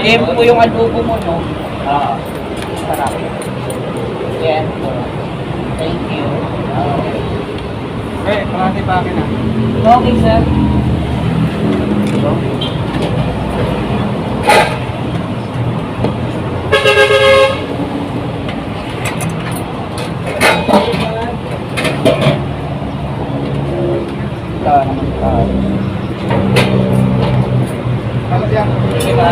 Same po yung adobo mo, no? Ah. Sarap. Yan po. Thank you. Okay, parati pa akin ah. Okay, sir. Ito naman tayo. Ano yan? Diba?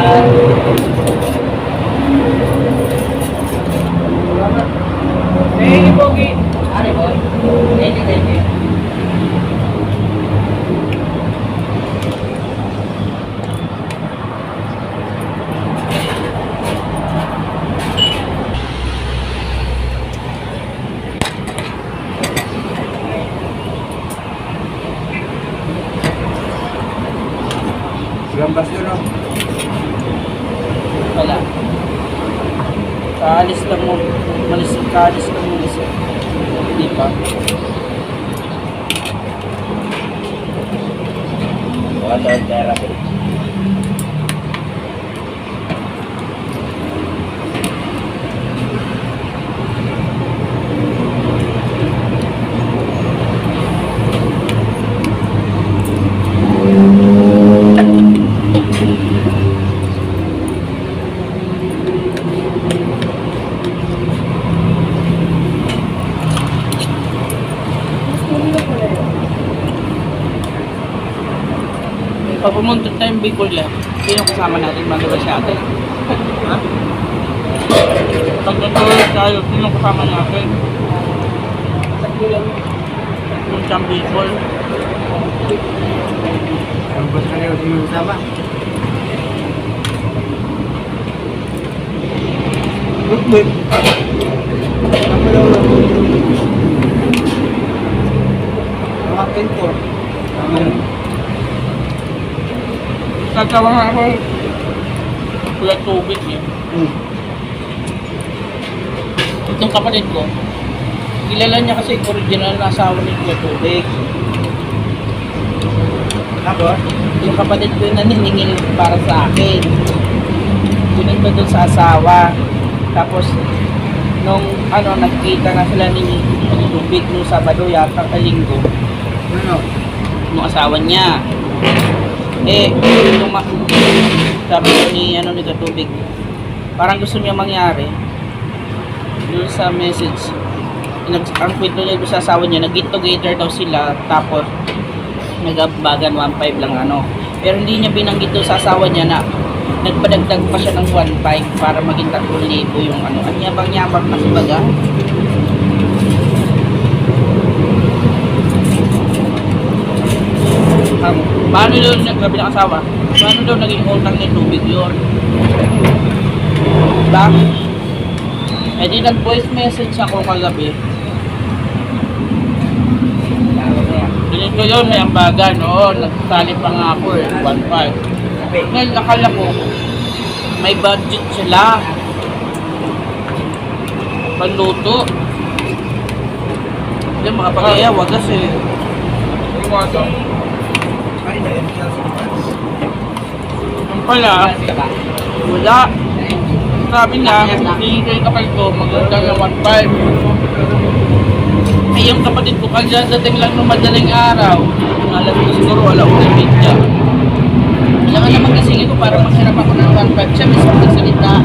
Thank you, Pogi. Ano boy? Thank you, thank you. Gambas yun oh. Wala. Kaalis lang mo. Malis, kaalis lang mo isa. Hindi pa. Water therapy. Pag pumunta tayong Bicol yan, sino kasama natin magawa sa atin? Ha? Pag natuloy tayo, sino kasama natin? Yung siyang Bicol. Gambas na yun yung sama. Good, daw lang? Mga pinto. Tatawa nga ako. Wala tubig eh. Hmm. Itong kapatid ko, kilala niya kasi original na asawa ni Kuya Tubig. Tapos? Yung kapatid ko yung naniningil para sa akin. Kunin ko dun sa asawa. Tapos, nung ano, nagkita na sila ni Tubig nung Sabado yata ka linggo, Ano? nung asawa niya. Eh, yung ma- sabi ni ano ni Katubig, parang gusto niya mangyari doon sa message. Nag, ang kwento niya sa asawa niya, nag-get together daw sila, tapos nagabagan 1.5 lang ano. Pero hindi niya binanggit doon sa asawa niya na nagpadagdag pa siya ng 1.5 para maging 3,000 yung ano. Ang yabang-yabang kasi baga. Paano daw nagkabi ng asawa? Paano daw naging utang ni tubig yun? Diba? Eh di nag-voice message ako kagabi. Ganito yun, may ambaga, no? Nagsali pa nga ako eh, 1.5. Ngayon, akala ko, may budget sila. Panluto. Hindi, mga pagaya, wagas eh. Yung pala, wala. Sabi niya, hindi ko yung kapatid ko, magandang ng 1.5. Eh, yung kapatid ko, kanya dating lang nung madaling araw, alam ko siguro, wala ko ng media. Kailangan naman gisingin ko para maghirap ako ng 1.5. Siya mismo nagsalita.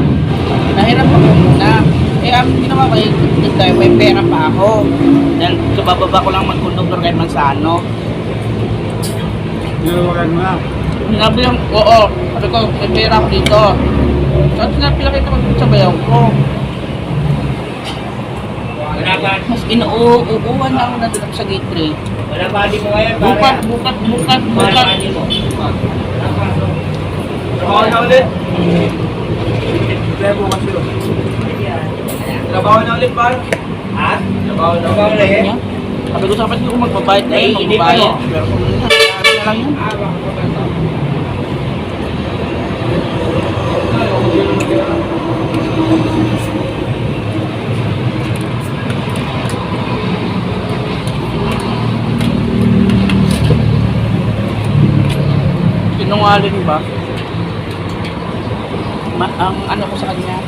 Nahirap ako muna. Eh, ang ginawa ko, eh, dito, may pera pa ako. Dahil kabababa ko lang magkonduktor kay Mansano. Nilawagan mo na. Sinabi lang, oo. Sabi ko, may pera ako dito. At sinabi lang kita magsabayaw ko. Wala ba? Mas inuuuwan na ako na doon sa gate 3. Wala ba di mo ngayon? Bukat, bukat, bukat, Wala bukat. ba di mo? Trabaho na ulit. Kaya bukas yun. Trabaho na ulit, par. Ha? Trabaho na Trabaho na Sabi ko sa kapatid ko magbabayad na Eh, yun, hindi pa, magbabayad. no? Pero kung na lang yun. Sinungaling ba? ma- ang ano ko sa kanya,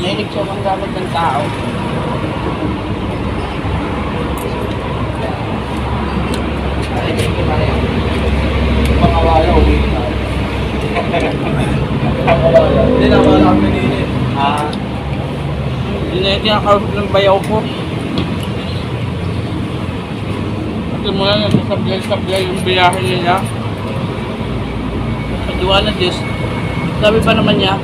mahilig siya manggamit ng tao. Mga wala, uwi na. Hindi na wala kami nilin. Ah, Hindi na yung kinakausap ng bayaw ko. Kasi mula nagsasablay-sablay yung biyahe nila. Sa diwa na Diyos, sabi pa naman niya,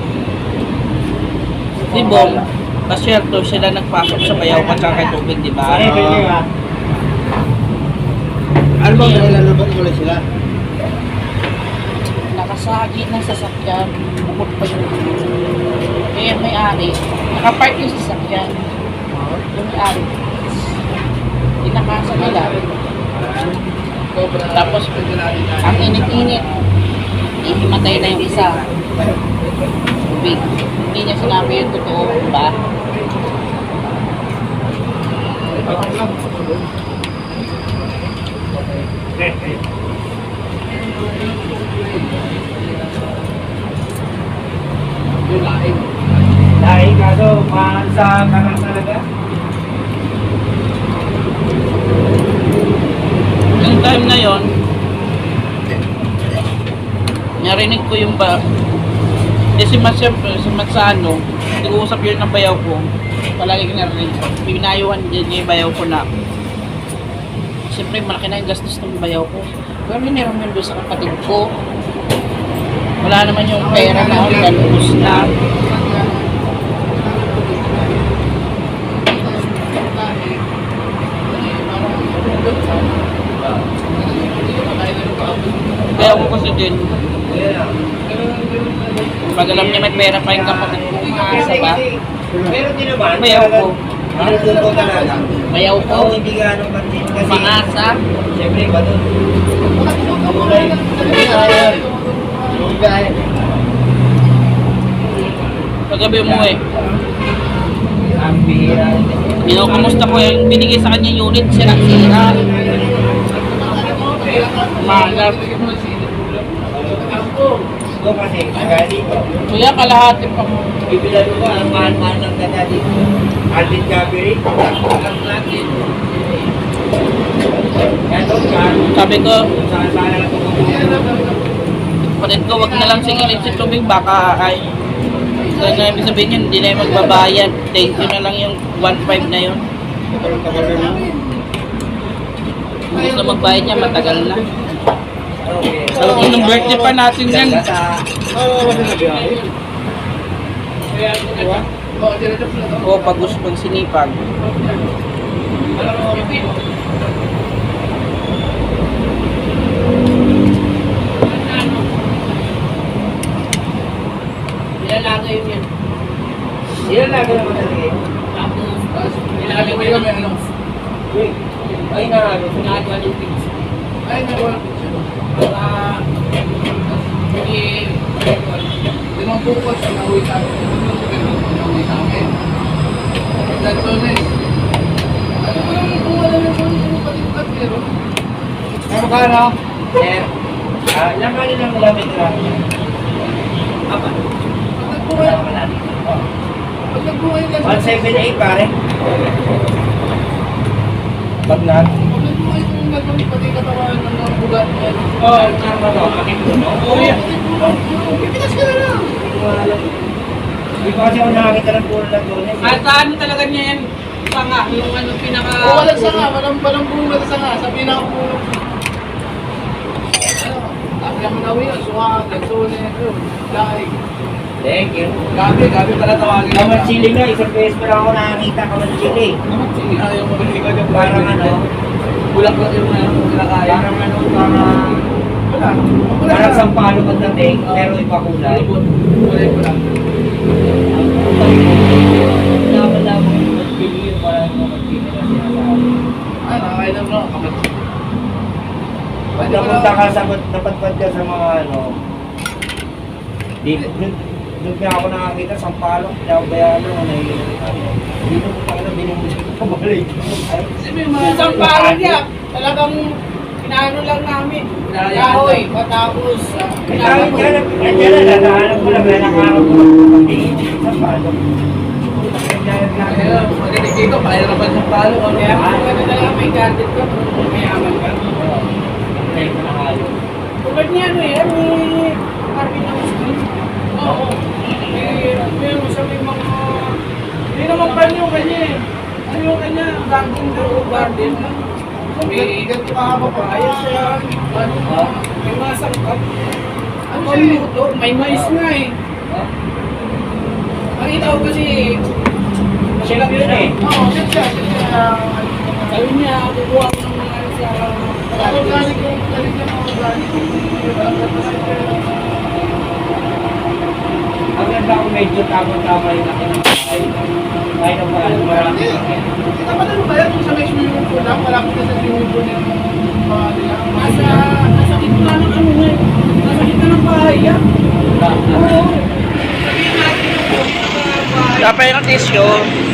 si Bong, kasyerto sila nagpasok sa bayaw at saka kay tubig, di ba? ha? Ano bang nilalabas ulit sila? Nakasagi ng sasakyan, bukod pa yung ang may-ari, nakapark yung sasakyan. Yung may-ari, inakasa nila. Tapos, ang init-init, ihimatay na yung isa. Tubig. Hindi niya sinabi yung totoo, ba? Dahil kaso, mahal sa kanang talaga. Yung time na yon, narinig ko yung ba, eh si Mat siyempre, si Mat sa ano, nag-uusap yun ng bayaw ko. Palagi ko narinig. Pinayuhan din niya yung bayaw ko na, siyempre malaki na yung gastos ng bayaw ko. Pero miniram yun doon sa kapatid ko. Wala naman yung pera na, nalubos na. Kaya ako kasi din, pag alam niya may pera pa yung kapatid ko, umaasa ba? Pero di naman. Bayaw ko. Ano ko hindi pansin kasi. umaasa. Siyempre, iba doon. Paggabi umuwi, Ang bihira. Kinukumusta ko yung binigay sa kanya unit, sira-sira. Dito. Kuya, kalahati pa mo. Bibilan ko ang mahal-mahal ng ganda dito. Alvin Gabriel. Doon ka. Sabi ko, na kapatid ko, wag na lang singilin si tubig, baka ay... Kaya nga ibig sabihin yun, hindi na yung magbabayad. Thank you na lang yung 1.5 na yun. Gusto magbayad niya, matagal na. Okay. Sabi nung birthday pa natin yan. Sa O, pag gusto pag sinipag. Nilalagay yun yan. Ilan na gano'n madali? Tapos, yung ano. Uy, ay na ano. Ginagawa yung pizza. Ay, nagawa ng pizza. Ah, eh, Limang nauwi sa akin. Limang bukas ang nauwi sa akin. Lansones. Ano ba naman kung wala na kung yung patikat pero? Ano ka no? Sir, ah, ilang kali lang nalamit ka? Apa? Pag nagbuhay, Wala ka natin. pag nagbuhay lang. 178 pare. Pag nagbuhay kung gagawin pati katawan ng bugat niya. Oh, tama to. Oo, pati bugat. Pipitas ka na lang. Hindi ko kasi ako nakakita ng puro lang doon. eh. At ano talaga niya yan? Panga, yung ano pinaka... O walang sanga, walang walang bunga sa sanga. Sa pinakapulo. Ano? Sabi naman nauwi yun. Lansones. yun. Dahil. Thank you. Gabi, gabi pala tawagin. Kaman chili nga, isang beses pa lang ako nakakita kaman chili. Sige, ayaw mo balik ka. Parang ano, Kulang ka yung ano, kinakaya. parang ano, parang, Wala. Parang sampalo pagdating, pero iba kulay. Wala yung wala. Mo. Kapat. Pag napunta ka sa, napadpad ka sa mga ano, di, doon, nga ako nakakita, sampalo, pinabayalo, nahihirap ka. Dito ko talaga binibili ko pabalik. Kasi may mga isang parang niya. Talagang Inaano lang namin. Kahoy, lang. matapos. ah, Ay, pinapapos. dyan, dyan na, natahanap ko lang, may nakakap ko. Hindi, hindi, sa palo. Kaya, magaling dito, pahirapan yung palo. Ano Kaya yan? kung ano talaga may gadget ka, mayaman ka. Ay, nakakalo. Tulad niya ano eh, may Harvey na Muslim. Oo. May, meron siya may mga, hindi naman kanya yung kanya eh. Ano yung kanya, garden daw, garden. May ganito kahaba pa, ayos siya. Ano, may mga sangkap. Ano siya may mais nga eh. Nakita ko kasi, Chef yun eh. Oo, chef siya. Sabi niya, kukuha ko ng mga sa... Organic yung galing ng mga organic. Ang ganda ko medyo tama-tama yung laki ng bahay. Kahit ang paano, marami kami. Kita pa naman ba yan kung sa may swimming pool lang? Malapit na sa swimming pool yung mga nila. Nasa, nasa gitna ng ano na eh. Nasa gitna ng bahay yan. Oo. Sabihin natin yung gitna ng bahay. Dapat yung tissue.